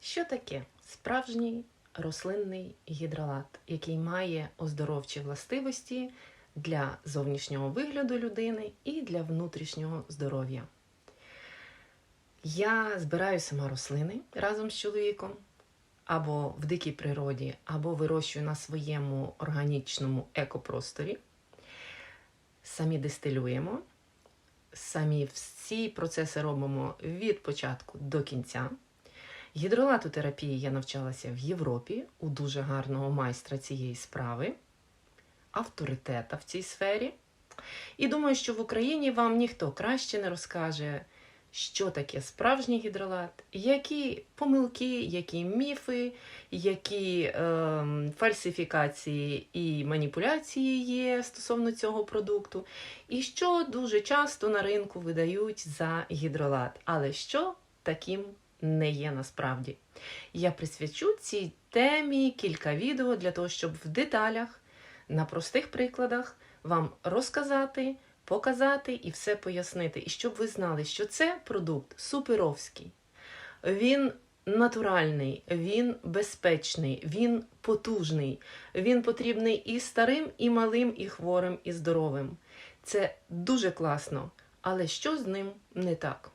Що таке справжній рослинний гідролат, який має оздоровчі властивості для зовнішнього вигляду людини і для внутрішнього здоров'я? Я збираю сама рослини разом з чоловіком або в дикій природі, або вирощую на своєму органічному екопросторі. Самі дистилюємо, самі всі процеси робимо від початку до кінця. Гідролатотерапії я навчалася в Європі у дуже гарного майстра цієї справи, авторитета в цій сфері. І думаю, що в Україні вам ніхто краще не розкаже, що таке справжній гідролат, які помилки, які міфи, які е, фальсифікації і маніпуляції є стосовно цього продукту, і що дуже часто на ринку видають за гідролат. Але що таким не є насправді. Я присвячу цій темі кілька відео для того, щоб в деталях, на простих прикладах вам розказати, показати і все пояснити. І щоб ви знали, що це продукт суперовський. Він натуральний, він безпечний, він потужний, він потрібний і старим, і малим, і хворим, і здоровим. Це дуже класно. Але що з ним не так?